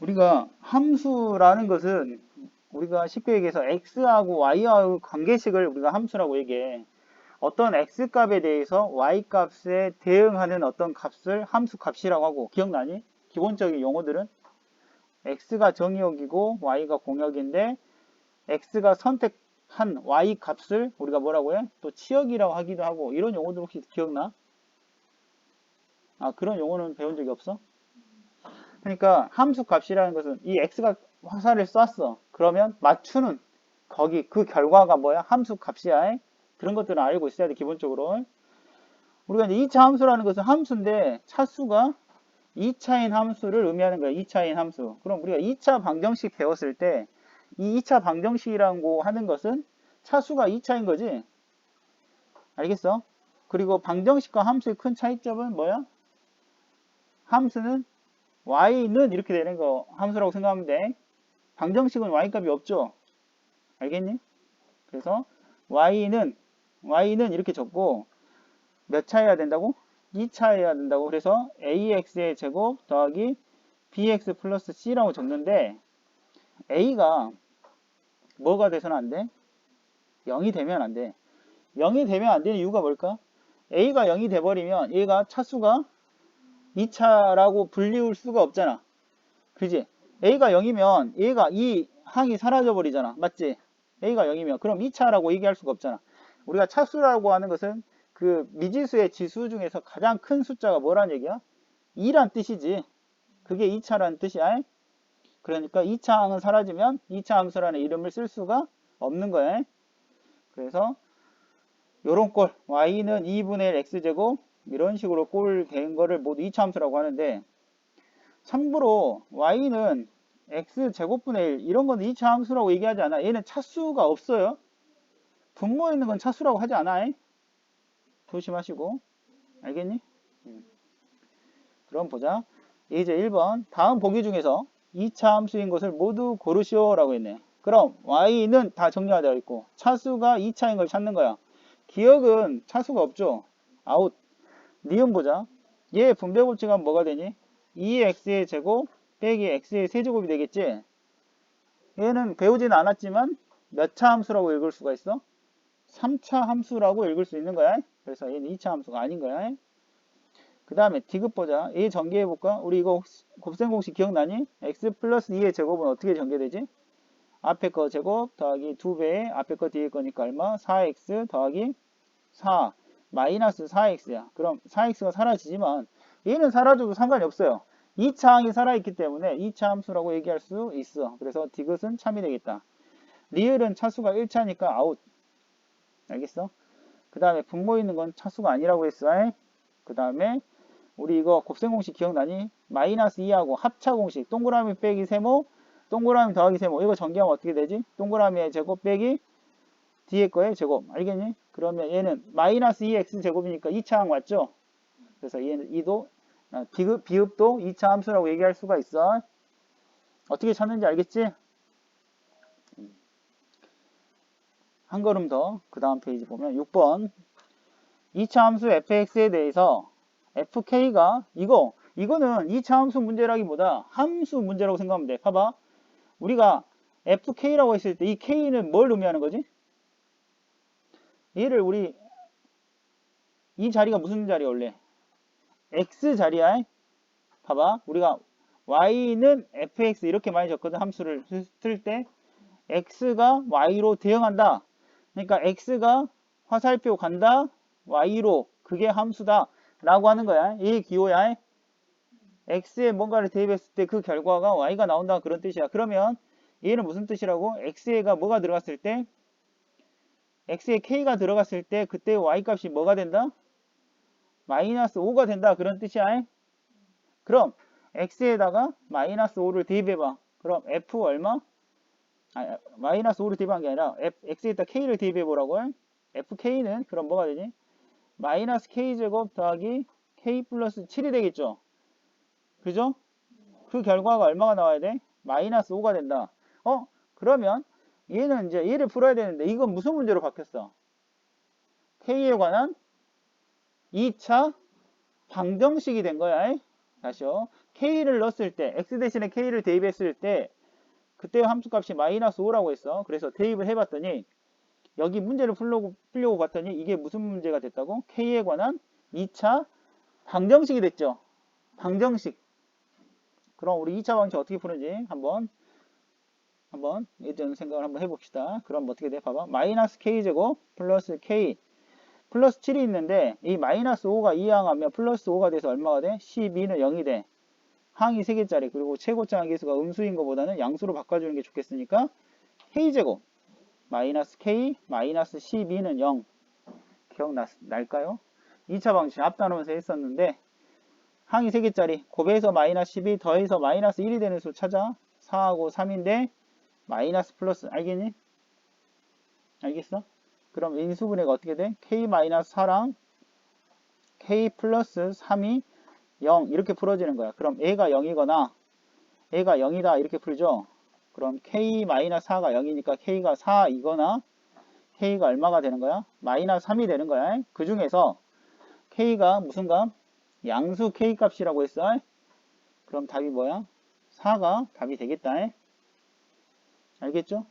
우리가 함수라는 것은 우리가 쉽게 얘기해서 x하고 y하고 관계식을 우리가 함수라고 얘기해. 어떤 x 값에 대해서 y 값에 대응하는 어떤 값을 함수 값이라고 하고 기억나니? 기본적인 용어들은 x가 정의역이고 y가 공역인데 x가 선택한 y 값을 우리가 뭐라고 해? 또 치역이라고 하기도 하고 이런 용어들 혹시 기억나? 아 그런 용어는 배운 적이 없어? 그러니까 함수 값이라는 것은 이 x가 화살을 쐈어. 그러면 맞추는 거기 그 결과가 뭐야? 함수 값이야. 그런 것들은 알고 있어야 돼 기본적으로. 우리가 이제 2차 함수라는 것은 함수인데 차수가 2차인 함수를 의미하는 거야. 2차인 함수. 그럼 우리가 2차 방정식 배웠을 때 이 2차 방정식이라고 하는 것은 차수가 2차인 거지. 알겠어? 그리고 방정식과 함수의 큰 차이점은 뭐야? 함수는 y는 이렇게 되는 거 함수라고 생각하면 돼. 방정식은 y값이 없죠. 알겠니? 그래서 y는 y는 이렇게 적고 몇 차 해야 된다고? 2차 해야 된다고. 그래서 ax의 제곱 더하기 bx 플러스 c라고 적는데 a가 뭐가 돼서는 안 돼? 0이 되면 안 돼. 0이 되면 안 되는 이유가 뭘까? a가 0이 돼버리면 얘가 차수가 2차라고 불리울 수가 없잖아. 그지? a가 0이면 얘가 이 항이 사라져 버리잖아. 맞지? a가 0이면 그럼 2차라고 얘기할 수가 없잖아. 우리가 차수라고 하는 것은 그 미지수의 지수 중에서 가장 큰 숫자가 뭐란 얘기야? 2란 뜻이지. 그게 2차라는 뜻이야. 그러니까 2차 항은 사라지면 2차 함수라는 이름을 쓸 수가 없는 거야. 그래서 요런 꼴 y는 2분의 1 x제곱 이런 식으로 꼴 된 거를 모두 2차 함수라고 하는데 참고로 y는 x제곱분의 1 이런 건 2차 함수라고 얘기하지 않아. 얘는 차수가 없어요. 분모에 있는 건 차수라고 하지 않아. 조심하시고 알겠니? 음. 그럼 보자. 이제 1번 다음 보기 중에서 2차 함수인 것을 모두 고르시오 라고 했네. 그럼 y는 다 정리되어 있고 차수가 2차인 걸 찾는 거야. 기억은 차수가 없죠. 아웃. 니은 보자. 얘 분배 법칙하면 뭐가 되니? 2x의 제곱 빼기 x의 세제곱이 되겠지? 얘는 배우지는 않았지만 몇 차 함수라고 읽을 수가 있어? 3차 함수라고 읽을 수 있는 거야. 그래서 얘는 2차 함수가 아닌 거야. 그 다음에 디귿 보자. 얘 전개해 볼까? 우리 이거 곱셈 공식 기억나니? x 플러스 2의 제곱은 어떻게 전개되지? 앞에 거 제곱 더하기 2배 앞에 거 뒤에 거니까 얼마? 4x 더하기 4 마이너스 4x야. 그럼 4x가 사라지지만 얘는 사라져도 상관이 없어요. 2차 항이 살아있기 때문에 2차 함수라고 얘기할 수 있어. 그래서 디귿은 참이 되겠다. 리을은 차수가 1차니까 아웃. 알겠어? 그 다음에 분모 있는 건 차수가 아니라고 했어. 그 다음에 우리 이거 곱셈 공식 기억나니? 마이너스 2하고 합차 공식 동그라미 빼기 세모 동그라미 더하기 세모 이거 전개하면 어떻게 되지? 동그라미의 제곱 빼기 뒤에 거의 제곱 알겠니? 그러면 얘는 마이너스 2x 제곱이니까 2차항 맞죠? 그래서 얘는 2도 비읍, 비읍도 2차 함수라고 얘기할 수가 있어. 어떻게 찾는지 알겠지? 한 걸음 더 그 다음 페이지 보면 6번 2차 함수 fx에 대해서 fk가 이거 이거는 2차 함수 문제라기보다 함수 문제라고 생각하면 돼. 봐봐. 우리가 fk라고 했을 때 이 k는 뭘 의미하는 거지? 얘를 우리 이 자리가 무슨 자리야 원래? x 자리야. 봐봐. 우리가 y는 fx 이렇게 많이 적거든. 함수를 쓸 때 x가 y로 대응한다. 그러니까 x가 화살표 간다. y로 그게 함수다. 라고 하는 거야. 이 기호야. x에 뭔가를 대입했을 때 그 결과가 y가 나온다. 그런 뜻이야. 그러면 얘는 무슨 뜻이라고? x에가 뭐가 들어갔을 때 x에 k가 들어갔을 때 그때 y 값이 뭐가 된다? 마이너스 5가 된다. 그런 뜻이야. 그럼 x에다가 마이너스 5를 대입해봐. 그럼 f 얼마? 아, 마이너스 5를 대입한 게 아니라 f, x에다 k를 대입해보라고. fk는 그럼 뭐가 되지? 마이너스 k제곱 더하기 k 플러스 7이 되겠죠. 그죠? 그 결과가 얼마가 나와야 돼? 마이너스 5가 된다. 어? 그러면 얘는 이제 얘를 풀어야 되는데 이건 무슨 문제로 바뀌었어? k에 관한 2차 방정식이 된 거야. 다시요. k를 넣었을 때 x 대신에 k를 대입했을 때 그때 함수값이 마이너스 5라고 했어. 그래서 대입을 해봤더니 여기 문제를 풀려고, 풀려고 봤더니 이게 무슨 문제가 됐다고? k에 관한 2차 방정식이 됐죠. 방정식. 그럼 우리 2차 방정식 어떻게 푸는지 한번 한번 예전 생각을 한번 해봅시다. 그럼 어떻게 돼? 봐봐. 마이너스 k제곱 플러스 k 플러스 7이 있는데 이 마이너스 5가 이항하면 플러스 5가 돼서 얼마가 돼? 12는 0이 돼. 항이 3개짜리 그리고 최고차 계수가 음수인 것보다는 양수로 바꿔주는 게 좋겠으니까 k제곱 마이너스 k 마이너스 12는 0 기억날까요? 2차 방식 앞단원에서 했었는데 항이 3개짜리 곱해서 마이너스 12 더해서 마이너스 1이 되는 수 찾아 4하고 3인데 마이너스 플러스 알겠니? 알겠어? 그럼 인수분해가 어떻게 돼? k 마이너스 4랑 k 플러스 3이 0 이렇게 풀어지는 거야. 그럼 a가 0이거나 a가 0이다 이렇게 풀죠. 그럼 k 마이너스 4가 0이니까 k가 4이거나 k가 얼마가 되는 거야? 마이너스 3이 되는 거야. 그 중에서 k가 무슨 값? 양수 k 값이라고 했어. 그럼 답이 뭐야? 4가 답이 되겠다. 알겠죠?